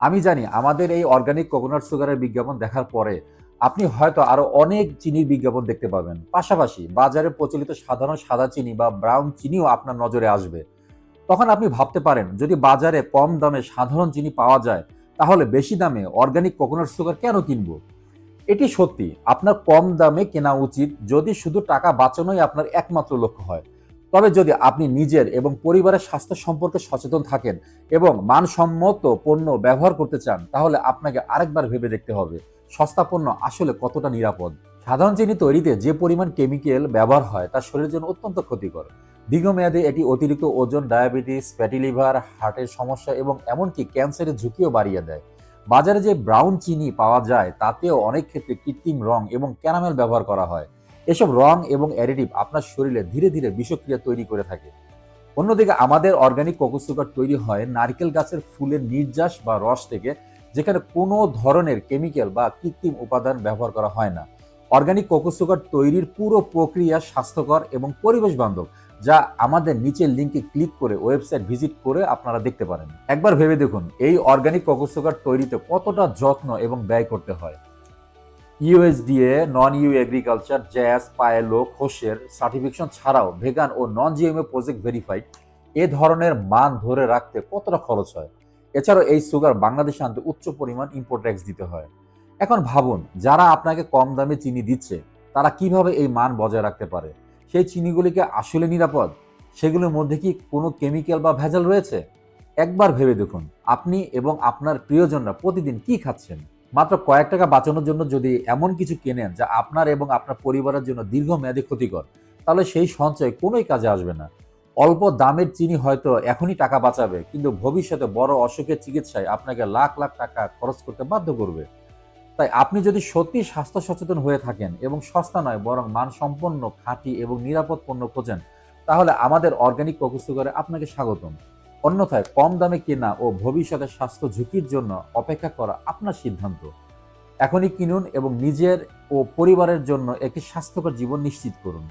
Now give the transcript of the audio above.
আমি জানি আমাদের এই অর্গানিক কোকোনাট সুগারের বিজ্ঞাপন দেখার পরে আপনি হয়তো আরও অনেক চিনির বিজ্ঞাপন দেখতে পাবেন। পাশাপাশি বাজারে প্রচলিত সাধারণ সাদা চিনি বা ব্রাউন চিনিও আপনার নজরে আসবে। তখন আপনি ভাবতে পারেন, যদি বাজারে কম দামে সাধারণ চিনি পাওয়া যায়, তাহলে বেশি দামে অর্গানিক কোকোনাট সুগার কেন কিনবো? এটি সত্যি, আপনার কম দামে কেনা উচিত যদি শুধু টাকা বাঁচানোই আপনার একমাত্র লক্ষ্য হয়। তবে যদি আপনি নিজের এবং পরিবারের স্বাস্থ্য সম্পর্কে সচেতন থাকেন এবং মানসম্মত পণ্য ব্যবহার করতে চান, তাহলে আপনাকে আরেকবার ভেবে দেখতে হবে সস্তা পণ্য আসলে কতটা নিরাপদ। সাধারণ চিনি তৈরিতে যে পরিমাণ কেমিক্যাল ব্যবহার হয়, তা শরীরের জন্য অত্যন্ত ক্ষতিকর। দীর্ঘমেয়াদে এটি অতিরিক্ত ওজন, ডায়াবেটিস, ফ্যাটি লিভার, হার্টের সমস্যা এবং এমনকি ক্যান্সারের ঝুঁকিও বাড়িয়ে দেয়। বাজারে যে ব্রাউন চিনি পাওয়া যায়, তাতেও অনেক ক্ষেত্রে কৃত্রিম রং এবং ক্যারামেল ব্যবহার করা হয়। এসব রং এবং অ্যাডিটিভ আপনার শরীরে ধীরে ধীরে বিষক্রিয়া তৈরি করে থাকে। অন্যদিকে আমাদের অর্গানিক কোকো সুগার তৈরি হয় নারকেল গাছের ফুলের নির্যাস বা রস থেকে, যেখানে কোনো ধরনের কেমিক্যাল বা কৃত্রিম উপাদান ব্যবহার করা হয় না। অর্গানিক কোকো সুগার তৈরির পুরো প্রক্রিয়া স্বাস্থ্যকর এবং পরিবেশ বান্ধব যা আমাদের নিচের লিঙ্কে ক্লিক করে ওয়েবসাইট ভিজিট করে আপনারা দেখতে পারেন। একবার ভেবে দেখুন, এই অর্গানিক কোকো সুগার তৈরিতে কতটা যত্ন এবং ব্যয় করতে হয়। ইউএসডিএ নন ইউ এগ্রিকালচার জ্যাস পায়েলো, খোসের সার্টিফিকেশন ছাড়াও ভেগান ও নন জিএমএ প্রজেক্ট ভেরিফাইড এ ধরনের মান ধরে রাখতে কতটা খরচ হয়? এছাড়াও এই সুগার বাংলাদেশে আনতে উচ্চ পরিমাণ ইম্পোর্ট ট্যাক্স দিতে হয়। এখন ভাবুন, যারা আপনাকে কম দামে চিনি দিচ্ছে, তারা কীভাবে এই মান বজায় রাখতে পারে? সেই চিনিগুলিকে আসলে নিরাপদ? সেগুলোর মধ্যে কি কোনো কেমিক্যাল বা ভেজাল রয়েছে? একবার ভেবে দেখুন, আপনি এবং আপনার প্রিয়জনরা প্রতিদিন কি খাচ্ছেন? মাত্র কয়েক টাকা বাঁচানোর জন্য যদি এমন কিছু কেনেন যা আপনার এবং আপনার পরিবারের জন্য দীর্ঘমেয়াদী ক্ষতিকর, তাহলে সেই সঞ্চয় কোনোই কাজে আসবে না। অল্প দামের চিনি হয়তো এখনই টাকা বাঁচাবে, কিন্তু ভবিষ্যতে বড় অসুখের চিকিৎসায় আপনাকে লাখ লাখ টাকা খরচ করতে বাধ্য করবে। তাই আপনি যদি সত্যি স্বাস্থ্য সচেতন হয়ে থাকেন এবং সস্তা নয়, বরং মানসম্পন্ন, খাঁটি এবং নিরাপদ পণ্য খোঁজেন, তাহলে আমাদের অর্গানিক কোকো সুগারে আপনাকে স্বাগতম। অন্যথায় কম দামে কেনা ও ভবিষ্যতে স্বাস্থ্য ঝুঁকির জন্য অপেক্ষা করা আপনার সিদ্ধান্ত। এখনই কিনুন এবং নিজের ও পরিবারের জন্য একটি স্বাস্থ্যকর জীবন নিশ্চিত করুন।